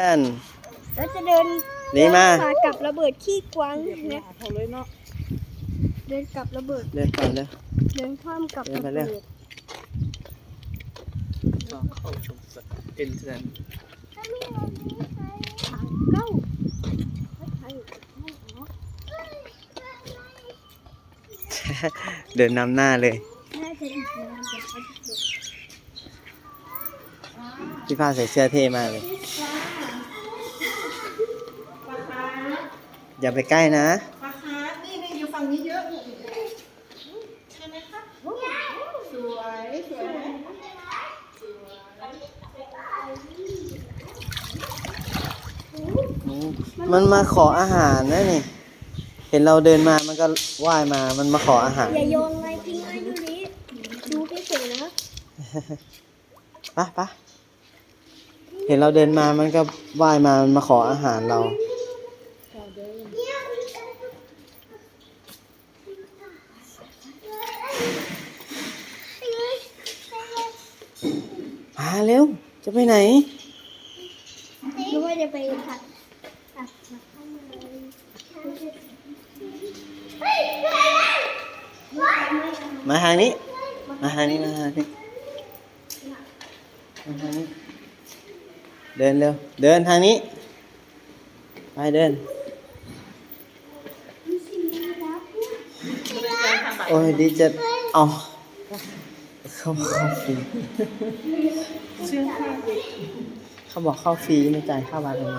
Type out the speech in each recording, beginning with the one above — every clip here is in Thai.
อันเราจะเดินหนีมาเดินกับระเบิดขี้กวางนะเขาเลยเนาะเดินกับระเบิดเดินก่อนเลย เดินข้ามกับเดินระไปเร็เบิวดเข้าชมเอ็นเทนทางเก้าทางเดินนำหน้าเลย น่าจะอีกนานแต่เขาจะจบพี่ฟ้าใส่เสื้อเท่มากเลย อย่าไปใกล้นะปลาคาร์ฟนี่นี่อยู่ฝั่งนี้เยอะนี่ใช่ไหมคะโอ้สวยสวยไหมมันมาขออาหารนะนี่ เห็นเราเดินมามันก็ว่ายมา มันมาขออาหาร อย่าโยนอะไรทิ้งไว้ดูนี้ ดูเฉยๆนะปะปะเห็นเราเดินมามันก็ว่ายมา มันมาขออาหารเรา เร็ว จะไปไหนนึกว่าจะไปผัดมาทางนี้ มาทางนี้ มาทางนี้ มาทางนี้ เดินเร็ว เดินทางนี้ ไปเดิน โอ้ยดีจะเอาเขาเข้าฟรี เชื่อค่ะเขาบอกเข้าฟรีไม่จ่ายค่าบัตรเลย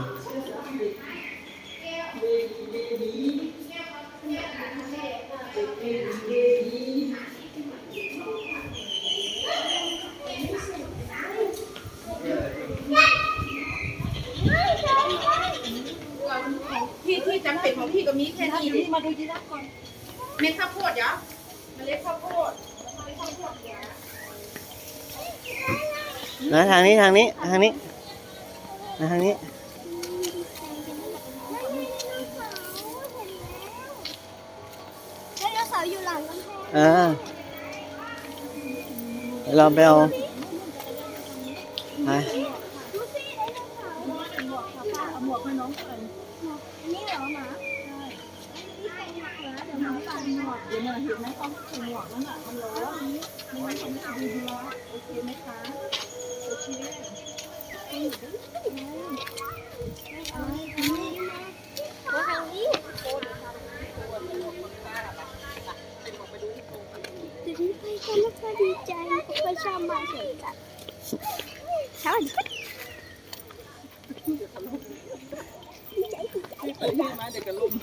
ที่ที่จำเป็นของพี่ก็มีแค่นี้มาดูยีราฟก่อนเม็ดข้าวโพดเหรอเมล็ดข้าวโพด นะทางนี้ทางนี้ทางนี้มาทางนี้ไดโนเสาร์อยู่หลังกำแพงอ่าเดี๋ยวเราไปเอาไปดูสิไดโนเสาร์หมวกกับป้าเอาหมวกให้น้องก่อนอันนี้เหรอหมาใช่นี่เป็นหมาเดี๋ยวหมาปั่นหมวกเดี๋ยวเนี่ยเห็นไหมเขาใส่หมวกนั่นน่ะมันร้อนนี่มันทำให้ดูดีร้อนโอเคไหมคะ จะนี้ไปกันแล้วก็ดีใจเพราะว่าชอบมาเสียจัดเช้าดีใจดีใจเปิดให้มาเดี๋ยวก็ล่ม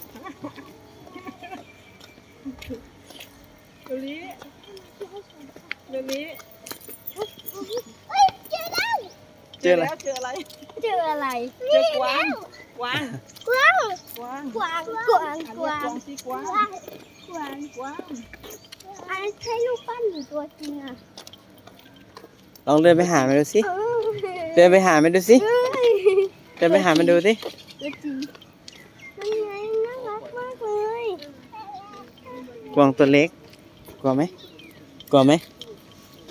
เดี๋ยวนี้เดี๋ยวนี้ เฮ้ยเจอแล้ว เจออะไร แล้วเจออะไร เจออะไรเจอกวาง กวาง กวางกวางกวางกวางอันกนี้วากงวางสิกวางกวางกวางกวางอันนั้นใช่รูปปั้นหรือตัวจริงอะลองเดินไปหามันดูสิเออเดินไปหามันดูสิเฮ้ยเดินไปหามันดูสิ ตัวจริงมันไงน่ารักมากเลยกวางตัวเล็ก กลัวไหม กลัวไหม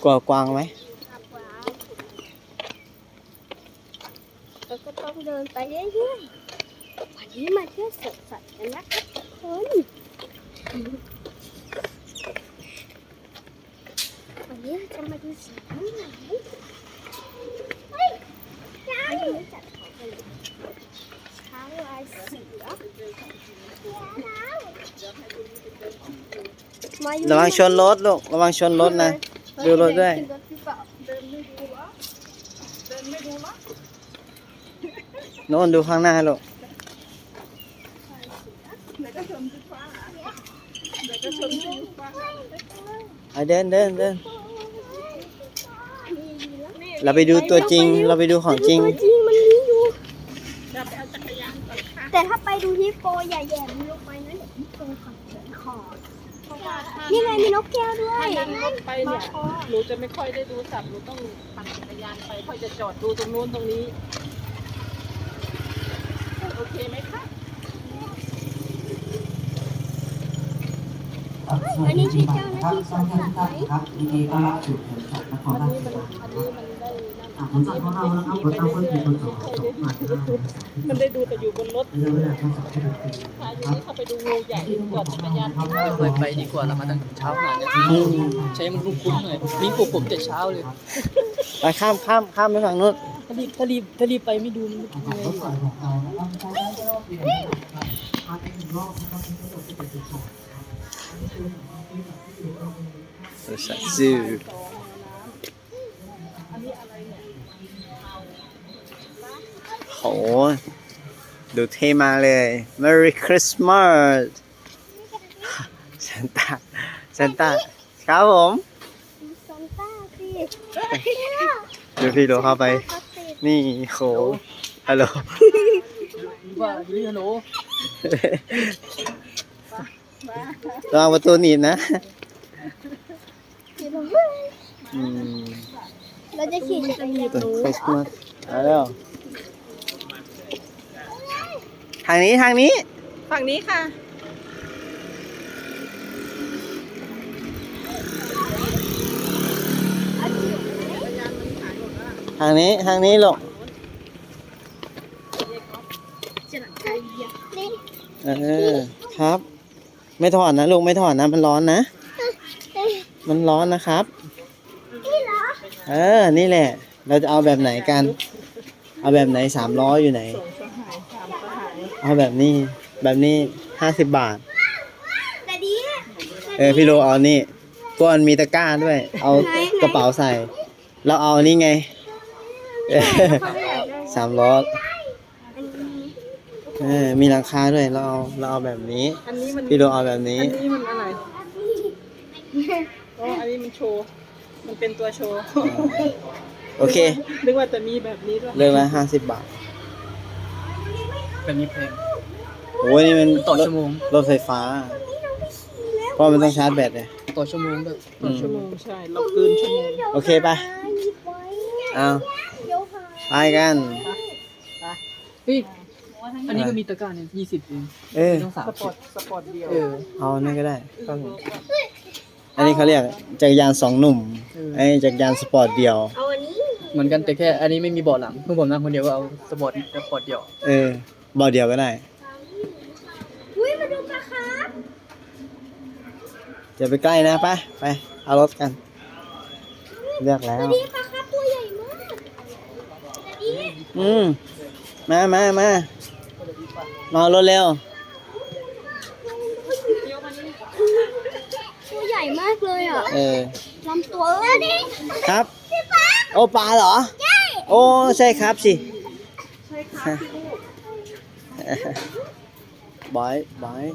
กลัวกวางไหม เราก็ ต้องเดินไปเรื่อยๆวันนี้มาเที่ยวสวนสัตว์กันนะครับทุกคนวันนี้เราจะมาดูเสือน้ำไหลเฮ้ยช้างไม่จัดของกันเลยช้างลายเสือมาอยู่ระวังชนรถลูกระวังชนรถนะ ดูรถด้วยขึ้นรถหรือเปล่าเดินไม่ดูเหรอเดินไม่ดูเหรอ โน่นดูข้างหน้าลูกไหนก็ชมสีฟ้าไหนก็ชมสีฟ้าไปเดินเดินเดินนี่เราไปดูตัวจริง เราไปดูของจริงตัวจริงมันมีอยู่เดี๋ยวไปเอาจักรยานก่อนค่ะแต่ถ้าไปดูฮิปโปอย่าแหย่มันลงไปนะเดี๋ยวฮิปโปขัดเฉินคอเพราะว่าถ้านี่ไงมีนกแก้วด้วยถ้านั่งรถไปเนี่ยหนูจะไม่ค่อยได้ดูสัตว์หนูต้องปั่นจักรยานไปค่อยจะจอดดูตรงนู้นตรงนี้โอ เคไหมคะอันนี้ใช่เจ้าหน้าที่สวนสัตว์ไหมครับยินดีต้อนรับสู่สวนสัตว์นครราชสีมาอันนี้มันได้นั่นอะผลจากของเรานะครับผลตามคนที่คนสองสองหมัดห้ามันได้ดูแต่อยู่บนรถระยะเวลาทั้งสองนาทีพายุนี่เข้าไปดูงูใหญ่จอดจักรยานไม่เคยไปดีกว่าเรามาตั้งเช้าขนาดนี้อืมใช้มันคุ้มๆหน่อยมิ้งปลุกผมแต่เช้าเลยไปข้ามข้ามข้ามไปฝั่งนู้น ถ้ารีบถ้ารีบถ้ารีบไปไม่ดูมันการทดสอบของเรานะครับใช้ได้รอบเดียวนะครับพาไปหนึ่งรอบนะครับเป็นทั้งหมดที่เป็นสิบสองครับสัตว์ซื่อโหดูเท่มากเลย Merry Christmas ซานต้าซานต้าครับผม ซานต้าสิ เดี๋ยวพี่โดเข้าไปเขาติด นี่โหฮัลโหลว่าอยู่นี่ฮัลโหลระวังประตูหนีบนะติดลงอืมเราจะขี่จักรยานต้นคริสต์มาสมาแล้วทางนี้ทางนี้ ฝั่งนี้ค่ะ ทางนี้ทางนี้ลูกนี่เออครับ ไม่ถอดนะลูกไม่ถอดนะ มันร้อนนะ มันร้อนนะครับนี่เออ นี่แหละ เราจะเอาแบบไหนกัน เอาแบบไหนสามล้ออยู่ไหน เอาแบบนี้ แบบนี้ห้าสิบบาท เออ พี่โลเอานี่พวกมันมีตะกร้าด้วย เอากระเป๋าใส่ เราเอานี่ไง สามล้อเออมีหลังคาด้วยเราเอาเราเอาแบบนี้ อันนี้มันพี่โลเอาแบบนี้ อันนี้มันอะไรอ๋ออันนี้มันโชว์ มันเป็นตัวโชว์ โอเคนึกว่าจะมีแบบนี้ด้วยเริ่มละห้าสิบบาทแบบนี้แพงโอ้ยนี่มันต่อรถชั่วโมงรถไฟฟ้า เพราะมันต้องชาร์จแบตเลยต่อชั่วโมงด้วยอืมชั่วโมงใช่เราเกินชั่วโมงโอเคไปเอาเดี๋ยวหา ไปกัน เฮ้ยอันนี้ก็มีตะกร้าเนี่ยยี่สิบเองเออต้องสามสปสิอบร์ตสปอร์ตเดียวเออ เอานั่นก็ได้อันนี้เขาเรียกจักรยานสองหนุ่มเออ ไอ้จักรยานสปอร์ตเดียวเอาอันนี้เหมือนกันแต่แค่ อันนี้ไม่มีเบาะหลังเพื่อนผมนั่งคนเดียวก็เอาสปอร์ตสปอร์ตเดียวเออเบาเดียวก็ได้ อุ้ยมาดูปลาครับจะไปใกล้นะไป ไป เอารถกัน เลือกแล้วนี่ปลาครับตัวใหญ่มากแต่ดี อืม มามามามาเอารถเร็ว ตัวใหญ่มากเลยอะเออ ลำตัวเออนี่ครับ พี่ปลาโอปลาเหรอ ใช่โอ้ ใช่ครับสิ ใช่ค่ะพี่ลูกบายบาย